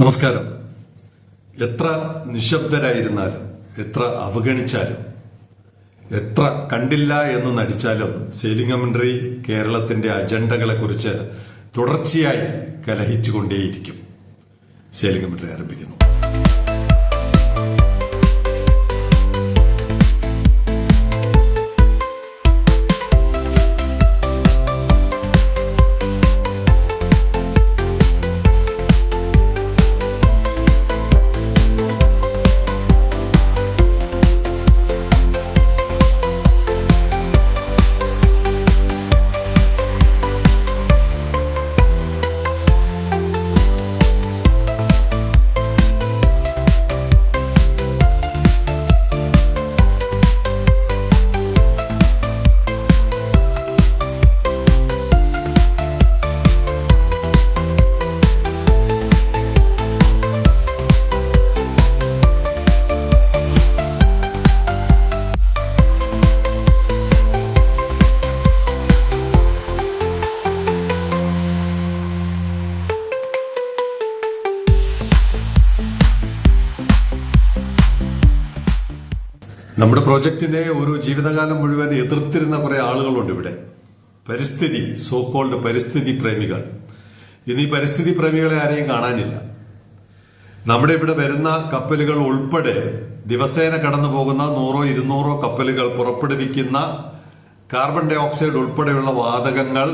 നമസ്കാരം. എത്ര നിശബ്ദരായിരുന്നാലും എത്ര അവഗണിച്ചാലും എത്ര കണ്ടില്ല എന്ന് നടിച്ചാലും സെയിലിംഗ് കമന്ററി കേരളത്തിന്റെ അജണ്ടകളെ കുറിച്ച് തുടർച്ചയായി കലഹിച്ചുകൊണ്ടേയിരിക്കും. സെയിലിംഗ് കമന്ററി ആരംഭിക്കുന്നു. നമ്മുടെ പ്രോജക്റ്റിനെ ഒരു ജീവിതകാലം മുഴുവൻ എതിർത്തിരുന്ന കുറെ ആളുകളുണ്ട് ഇവിടെ. പരിസ്ഥിതി സോ കോൾഡ് പരിസ്ഥിതി പ്രേമികൾ. ഇന്ന് ഈ പരിസ്ഥിതി പ്രേമികളെ ആരെയും കാണാനില്ല. നമ്മുടെ ഇവിടെ വരുന്ന കപ്പലുകൾ ഉൾപ്പെടെ ദിവസേന കടന്നു പോകുന്ന നൂറോ ഇരുന്നൂറോ കപ്പലുകൾ പുറപ്പെടുവിക്കുന്ന കാർബൺ ഡൈ ഓക്സൈഡ് ഉൾപ്പെടെയുള്ള വാതകങ്ങൾ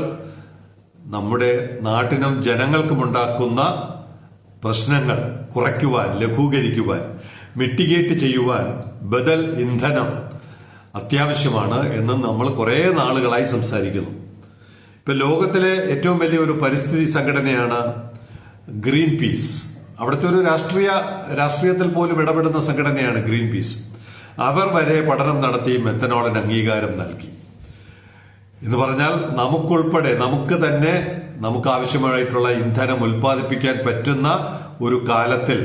നമ്മുടെ നാട്ടിനും ജനങ്ങൾക്കും ഉണ്ടാക്കുന്ന പ്രശ്നങ്ങൾ കുറയ്ക്കുവാൻ ലഘൂകരിക്കുവാൻ മിറ്റിഗേറ്റ് ചെയ്യുവാൻ ബദൽ ഇന്ധനം അത്യാവശ്യമാണ് എന്ന് നമ്മൾ കുറെ നാളുകളായി സംസാരിക്കുന്നു. ഇപ്പൊ ലോകത്തിലെ ഏറ്റവും വലിയ ഒരു പരിസ്ഥിതി സംഘടനയാണ് ഗ്രീൻ പീസ് അവിടുത്തെ ഒരു രാഷ്ട്രീയ രാഷ്ട്രീയത്തിൽ പോലും ഇടപെടുന്ന സംഘടനയാണ് ഗ്രീൻ പീസ് അവർ വരെ പഠനം നടത്തി മെത്തനോളിന് അംഗീകാരം നൽകി. എന്ന് പറഞ്ഞാൽ നമുക്കുൾപ്പെടെ നമുക്ക് തന്നെ നമുക്ക് ആവശ്യമായിട്ടുള്ള ഇന്ധനം ഉൽപ്പാദിപ്പിക്കാൻ പറ്റുന്ന ഒരു കാലത്തിൽ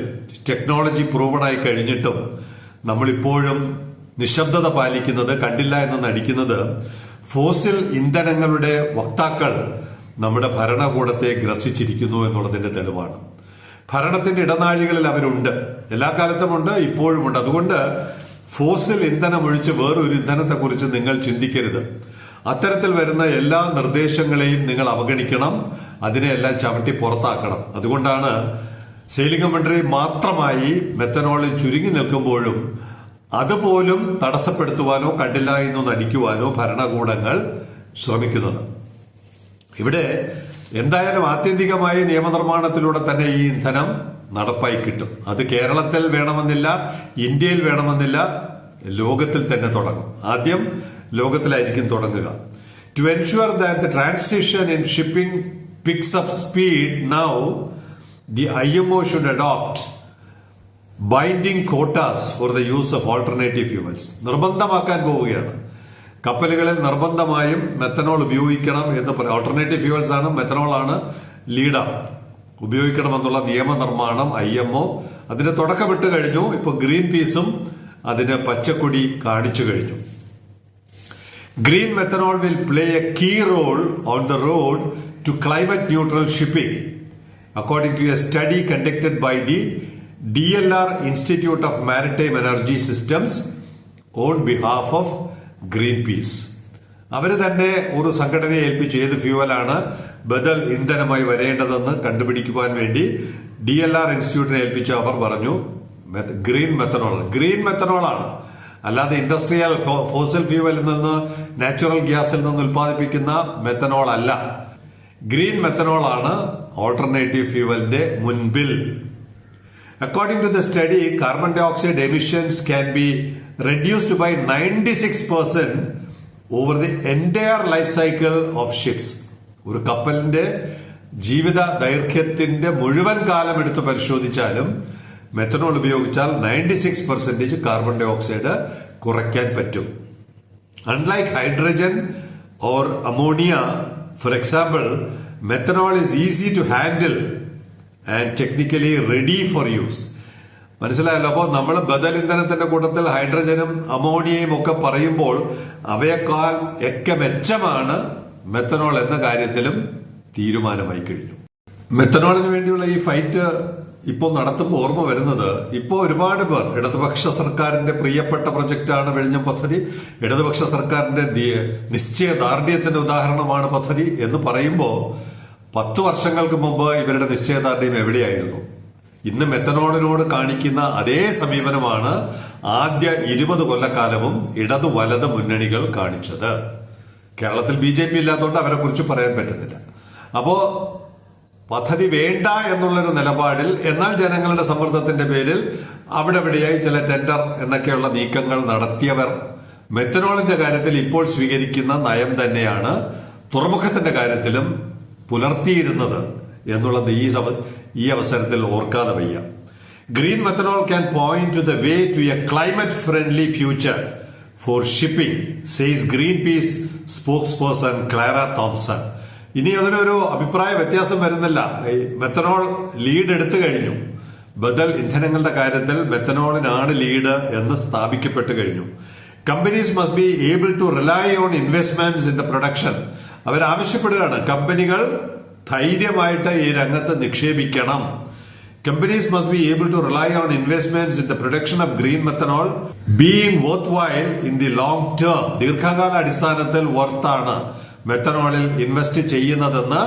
ടെക്നോളജി പ്രൂവണായി കഴിഞ്ഞിട്ടും നമ്മളിപ്പോഴും നിശബ്ദത പാലിക്കുന്നത് കണ്ടില്ല എന്ന് നടിക്കുന്നത് ഫോസിൽ ഇന്ധനങ്ങളുടെ വക്താക്കൾ നമ്മുടെ ഭരണകൂടത്തെ ഗ്രസിച്ചിരിക്കുന്നു എന്നുള്ളതിന്റെ തെളിവാണ്. ഭരണത്തിന്റെ ഇടനാഴികളിൽ അവരുണ്ട്. എല്ലാ കാലത്തും ഉണ്ട് ഇപ്പോഴുമുണ്ട് അതുകൊണ്ട് ഫോസിൽ ഇന്ധനം ഒഴിച്ച് വേറൊരു ഇന്ധനത്തെക്കുറിച്ച് നിങ്ങൾ ചിന്തിക്കരുത്. അത്തരത്തിൽ വരുന്ന എല്ലാ നിർദ്ദേശങ്ങളെയും നിങ്ങൾ അവഗണിക്കണം. അതിനെയെല്ലാം ചവിട്ടി പുറത്താക്കണം. അതുകൊണ്ടാണ് സെയിലിംഗ് മാത്രമായി മെത്തനോളിൽ ചുരുങ്ങി നിൽക്കുമ്പോഴും അതുപോലും തടസ്സപ്പെടുത്തുവാനോ കണ്ടില്ല എന്ന് നടിക്കുവാനോ ഭരണകൂടങ്ങൾ ശ്രമിക്കുന്നത്. ഇവിടെ എന്തായാലും ആത്യന്തികമായി നിയമനിർമ്മാണത്തിലൂടെ തന്നെ ഈ ഇന്ധനം നടപ്പായി കിട്ടും. അത് കേരളത്തിൽ വേണമെന്നില്ല ഇന്ത്യയിൽ വേണമെന്നില്ല ലോകത്തിൽ തന്നെ തുടങ്ങും. ആദ്യം ലോകത്തിലായിരിക്കും തുടങ്ങുക. To ensure that transition in shipping picks up speed now the IMO should adopt for quotas for the use of alternative fuels നിർബന്ധമാക്കാൻ പോവുകയാണ്. കപ്പലുകളിൽ നിർബന്ധമായും മെത്തനോൾ ഉപയോഗിക്കണം എന്ന് പറയും ഓൾട്ടർനേറ്റീവ് ഫ്യൂവൽസ് ആണ് മെത്തനോൾ ആണ് ലീഡർ ഉപയോഗിക്കണമെന്നുള്ള നിയമനിർമ്മാണം ഐ എം ഒ അതിന് തുടക്കമിട്ട് കഴിഞ്ഞു. ഇപ്പൊ ഗ്രീൻ പീസും അതിന് പച്ചക്കൊടി കാണിച്ചു കഴിഞ്ഞു. Green methanol will play a key role on the road to climate neutral shipping, according to a study conducted by the DLR Institute of Maritime Energy Systems on behalf of Greenpeace. അവർ തന്നെ ഒരു സംഘടനയെ ഏൽപ്പിച്ച്. ഏത് ഫ്യൂവലാണ് ബദൽ ഇന്ധനമായി വരേണ്ടതെന്ന് കണ്ടുപിടിക്കുവാൻ വേണ്ടി D L R ഇൻസ്റ്റിറ്റ്യൂട്ടിനെ ഏൽപ്പിച്ച്. അവർ പറഞ്ഞു ഗ്രീൻ മെത്തനോൾ ഗ്രീൻ മെത്തനോൾ ആണ് അല്ലാതെ ഇൻഡസ്ട്രിയൽ ഫോസിൽ ഫ്യൂവലിൽ നിന്ന് നാച്ചുറൽ ഗ്യാസിൽ നിന്ന് ഉൽപ്പാദിപ്പിക്കുന്ന മെത്തനോൾ അല്ല ഗ്രീൻ മെത്തനോൾ ആണ് ഓൾട്ടർനേറ്റീവ് ഫ്യൂവലിന്റെ മുൻപിൽ. According to the study carbon dioxide emissions can be reduced by ninety six percent over the entire life cycle of ships ഒരു കപ്പലിന്റെ ജീവിത ദൈർഘ്യത്തിന്റെ മുഴുവൻ കാലം എടുത്ത് പരിശോധിച്ചാലും മെത്തനോൾ ഉപയോഗിച്ചാൽ ninety six percentage carbon dioxide കുറയ്ക്കാൻ പറ്റും. Unlike hydrogen or ammonia for example, methanol is easy to handle and technically ready for use മനസ്സിലായല്ലോ? അപ്പോൾ നമ്മൾ ബദൽ ഇന്ധനത്തിന്റെ കൂട്ടത്തിൽ ഹൈഡ്രജനും അമോണിയയും ഒക്കെ പറയുമ്പോൾ അവയേക്കാൾ ഒക്കെ മെച്ചമാണ് മെത്തനോൾ എന്ന കാര്യത്തിലും തീരുമാനമായി കഴിഞ്ഞു. മെത്തനോളിന് വേണ്ടിയുള്ള ഈ ഫൈറ്റ് ഇപ്പോൾ നടത്തുമ്പോൾ ഓർമ്മ വരുന്നത് ഇപ്പോൾ ഒരുപാട് പേർ ഇടതുപക്ഷ സർക്കാരിന്റെ പ്രിയപ്പെട്ട പ്രൊജക്റ്റാണ് വെഴിഞ്ഞം പദ്ധതി ഇടതുപക്ഷ സർക്കാരിന്റെ നിശ്ചയ നിശ്ചയദാർഢ്യത്തിന്റെ ഉദാഹരണമാണ് പദ്ധതി എന്ന് പറയുമ്പോൾ പത്തു വർഷങ്ങൾക്ക് മുമ്പ് ഇവരുടെ നിശ്ചയദാർഢ്യം എവിടെയായിരുന്നു? ഇന്ന് മെത്തനോളിനോട് കാണിക്കുന്ന അതേ സമീപനമാണ് ആദ്യ ഇരുപത് കൊല്ലക്കാലവും ഇടതു വലത് മുന്നണികൾ കാണിച്ചത്. കേരളത്തിൽ ബി ജെ പി ഇല്ലാത്തതുകൊണ്ട് അവരെ കുറിച്ച് പറയാൻ പറ്റുന്നില്ല. അപ്പോ പദ്ധതി വേണ്ട എന്നുള്ളൊരു നിലപാടിൽ എന്നാൽ ജനങ്ങളുടെ സമ്മർദ്ദത്തിന്റെ പേരിൽ അവിടെ ഇവിടെയായി ചില ടെൻഡർ എന്നൊക്കെയുള്ള നീക്കങ്ങൾ നടത്തിയവർ മെത്തനോളിന്റെ കാര്യത്തിൽ ഇപ്പോൾ സ്വീകരിക്കുന്ന നയം തന്നെയാണ് തുറമുഖത്തിന്റെ കാര്യത്തിലും പുലർത്തിയിരുന്നത് എന്നുള്ളത് ഈ ഈ അവസരത്തിൽ ഓർക്കാതെ വയ്യ. Green methanol can point to the way to a climate friendly future for shipping says Greenpeace spokesperson Clara Thomson ഇനി അതിനൊരു അഭിപ്രായ വ്യത്യാസം വരുന്നില്ല. ഈ മെത്തനോൾ ലീഡ് എടുത്തു കഴിഞ്ഞു. ബദൽ ഇന്ധനങ്ങളുടെ കാര്യത്തിൽ മെത്തനോളിനാണ് ലീഡ് എന്ന് സ്ഥാപിക്കപ്പെട്ടു കഴിഞ്ഞു. Companies must be able to rely on investments in the production അവർ ആവശ്യപ്പെടുകയാണ് കമ്പനികൾ ധൈര്യമായിട്ട് ഈ രംഗത്ത് നിക്ഷേപിക്കണം. Companies must be able to rely on investments in the production of green methanol being worthwhile in the long term ദീർഘകാല അടിസ്ഥാനത്തിൽ വർത്താണ് മെത്തനോളിൽ invest ചെയ്യുന്നതെന്ന്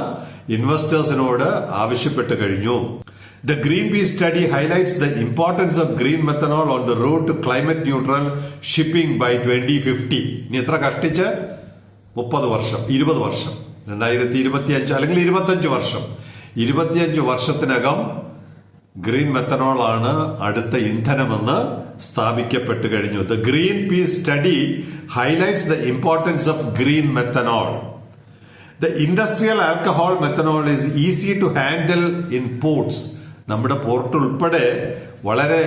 ഇൻവെസ്റ്റേഴ്സിനോട് ആവശ്യപ്പെട്ടു കഴിഞ്ഞു. The Greenpeace study highlights the importance of green methanol on the road to climate neutral shipping by twenty fifty ഇനി എത്ര കഷ്ടിച്ച്? മുപ്പത് വർഷം ഇരുപത് വർഷം. രണ്ടായിരത്തി ഇരുപത്തി അഞ്ച് അല്ലെങ്കിൽ ഇരുപത്തഞ്ച് വർഷം. ഇരുപത്തിയഞ്ച് വർഷത്തിനകം ഗ്രീൻ മെത്തനോൾ ആണ് അടുത്ത ഇന്ധനമെന്ന് സ്ഥാപിക്കപ്പെട്ടു കഴിഞ്ഞു. The Greenpeace study highlights the importance of green methanol the industrial alcohol methanol is easy to handle in ports നമ്മുടെ പോർട്ട് ഉൾപ്പെടെ വളരെ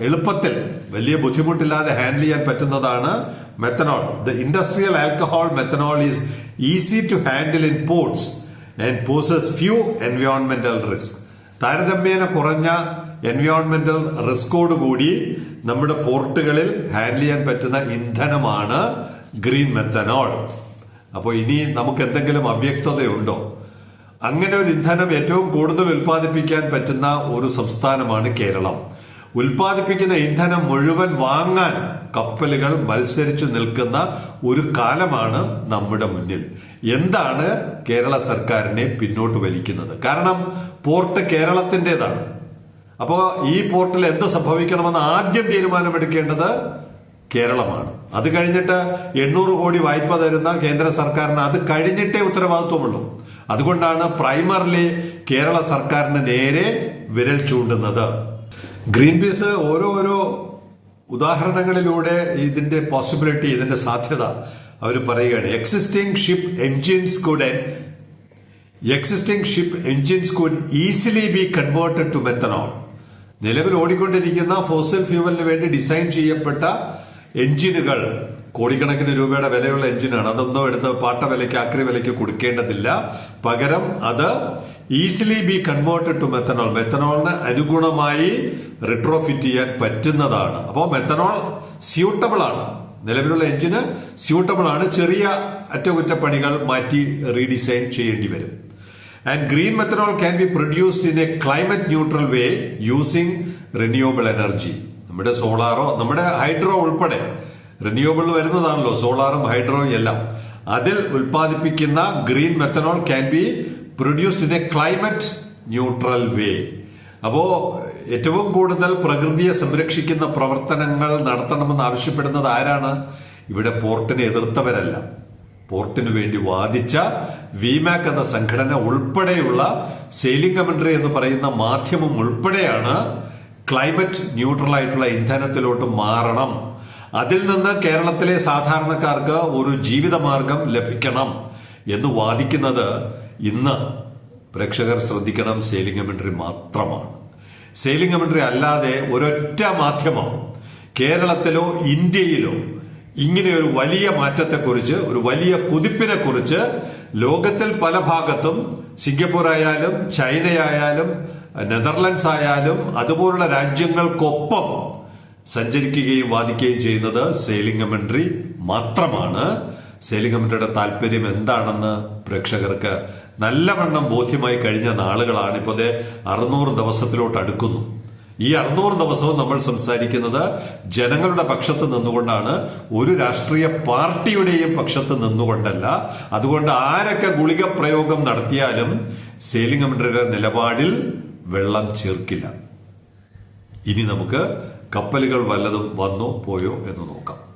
എളുപ്പത്തിൽ വലിയ ബുദ്ധിമുട്ടില്ലാതെ ഹാൻഡിൽ ചെയ്യാൻ പറ്റുന്നതാണ് methanol the industrial alcohol methanol is easy to handle in ports and poses few എൻവയോൺമെന്റൽ risk താരതമ്യേന കുറഞ്ഞ എൻവയോൺമെന്റൽ റിസ്കോട് കൂടി നമ്മുടെ പോർട്ടുകളിൽ ഹാൻഡിൽ ചെയ്യാൻ പറ്റുന്ന ഇന്ധനമാണ് ഗ്രീൻ മെത്തനോൾ അപ്പോൾ ഇനി നമുക്ക് എന്തെങ്കിലും അവ്യക്തതയുണ്ടോ? അങ്ങനെ ഒരു ഇന്ധനം ഏറ്റവും കൂടുതൽ ഉൽപ്പാദിപ്പിക്കാൻ പറ്റുന്ന ഒരു സംസ്ഥാനമാണ് കേരളം. ഉൽപ്പാദിപ്പിക്കുന്ന ഇന്ധനം മുഴുവൻ വാങ്ങാൻ കപ്പലുകൾ മത്സരിച്ചു നിൽക്കുന്ന ഒരു കാലമാണ് നമ്മുടെ മുന്നിൽ. എന്താണ് കേരള സർക്കാരിനെ പിന്നോട്ട് വലിക്കുന്നത്? കാരണം പോർട്ട് കേരളത്തിന്റെതാണ്. അപ്പോ ഈ പോർട്ടിൽ എന്ത് സംഭവിക്കണമെന്ന് ആദ്യം തീരുമാനമെടുക്കേണ്ടത് കേരളമാണ്. അത് കഴിഞ്ഞിട്ട് എണ്ണൂറ് കോടി വായ്പ തരുന്ന കേന്ദ്ര സർക്കാരിന് അത് കഴിഞ്ഞിട്ടേ ഉത്തരവാദിത്വമുള്ളൂ. അതുകൊണ്ടാണ് പ്രൈമറിലെ കേരള സർക്കാരിന് നേരെ വിരൽ ചൂണ്ടുന്നത്. ഗ്രീൻ പീസ് ഓരോരോ ഉദാഹരണങ്ങളിലൂടെ ഇതിന്റെ പോസിബിലിറ്റി ഇതിന്റെ സാധ്യത അവർ പറയുകയാണ്. Existing ship engines could existing ship engines could easily be converted to methanol നിലവിൽ ഓടിക്കൊണ്ടിരിക്കുന്ന ഫോസിൽ ഫ്യൂവലിന് വേണ്ടി ഡിസൈൻ ചെയ്യപ്പെട്ട എഞ്ചിനുകൾ. കോടിക്കണക്കിന് രൂപയുടെ വിലയുള്ള എഞ്ചിനാണ്. അതൊന്നും എടുത്ത് പാട്ട വിലയ്ക്ക് അക്രി വിലയ്ക്ക് കൊടുക്കേണ്ടതില്ല. പകരം അത് easily be converted to methanol മെത്തനോളിന് അനുഗുണമായി റിട്രോഫിറ്റ് ചെയ്യാൻ പറ്റുന്നതാണ്. അപ്പോൾ മെത്തനോൾ സ്യൂട്ടബിൾ ആണ്. നിലവിലുള്ള എഞ്ചിന് സ്യൂട്ടബിൾ ആണ്. ചെറിയ അറ്റകുറ്റപ്പണികൾ മാറ്റി റീഡിസൈൻ ചെയ്യേണ്ടി വരും. And green methanol can be produced in a climate neutral way using renewable energy നമ്മുടെ സോളാറോ നമ്മുടെ ഹൈഡ്രോ ഉൾപ്പെടെ റിന്യൂവബിൾ വരുന്നതാണല്ലോ സോളാറും ഹൈഡ്രോയും എല്ലാം. അതിൽ ഉൽപ്പാദിപ്പിക്കുന്ന green methanol can be produced in a climate neutral way അപ്പോ ഏറ്റവും കൂടുതൽ പ്രകൃതിയെ സംരക്ഷിക്കുന്ന പ്രവർത്തനങ്ങൾ നടത്തണമെന്ന് ആവശ്യപ്പെടുന്നത് ആരാണ്? ഇവിടെ പോർട്ടിനെ എതിർത്തവരല്ല. പോർട്ടിനു വേണ്ടി വാദിച്ച വിമാക് എന്ന സംഘടന ഉൾപ്പെടെയുള്ള സെയിലിംഗ് കമന്ററി എന്ന് പറയുന്ന മാധ്യമം ഉൾപ്പെടെയാണ് ക്ലൈമറ്റ് ന്യൂട്രൽ ആയിട്ടുള്ള ഇന്ധനത്തിലോട്ട് മാറണം. അതിൽ നിന്ന് കേരളത്തിലെ സാധാരണക്കാർക്ക് ഒരു ജീവിതമാർഗം ലഭിക്കണം എന്ന് വാദിക്കുന്നത് ഇന്ന് പ്രേക്ഷകർ ശ്രദ്ധിക്കണം. സെയിലിംഗ് കമന്ററി മാത്രമാണ്. സെയിലിംഗ് കമന്ററി അല്ലാതെ ഒരൊറ്റ മാധ്യമം കേരളത്തിലോ ഇന്ത്യയിലോ ഇങ്ങനെ ഒരു വലിയ മാറ്റത്തെക്കുറിച്ച് ഒരു വലിയ കുതിപ്പിനെ കുറിച്ച് ലോകത്തിൽ പല ഭാഗത്തും സിംഗപ്പൂർ ആയാലും ചൈനയായാലും നെതർലൻഡ്സ് ആയാലും അതുപോലുള്ള രാജ്യങ്ങൾക്കൊപ്പം സഞ്ചരിക്കുകയും വാദിക്കുകയും ചെയ്യുന്നത് സെയിലിംഗ് കമന്ററി മാത്രമാണ്. സെയിലിംഗ് കമന്ററിയുടെ താല്പര്യം എന്താണെന്ന് പ്രേക്ഷകർക്ക് നല്ലവണ്ണം ബോധ്യമായി കഴിഞ്ഞ നാളുകളാണ് ഇപ്പോൾ അറുന്നൂറ് ദിവസത്തിലോട്ട് അടുക്കുന്നു. ഈ അറുന്നൂറ് ദിവസവും നമ്മൾ സംസാരിക്കുന്നത് ജനങ്ങളുടെ പക്ഷത്ത് നിന്നുകൊണ്ടാണ് ഒരു രാഷ്ട്രീയ പാർട്ടിയുടെയും പക്ഷത്ത് നിന്നുകൊണ്ടല്ല. അതുകൊണ്ട് ആരൊക്കെ ഗുളിക പ്രയോഗം നടത്തിയാലും സേലിംഗ് കമ്മിറ്റിയുടെ നിലപാടിൽ വെള്ളം ചേർക്കില്ല. ഇനി നമുക്ക് കപ്പലുകൾ വല്ലതും വന്നോ പോയോ എന്ന് നോക്കാം.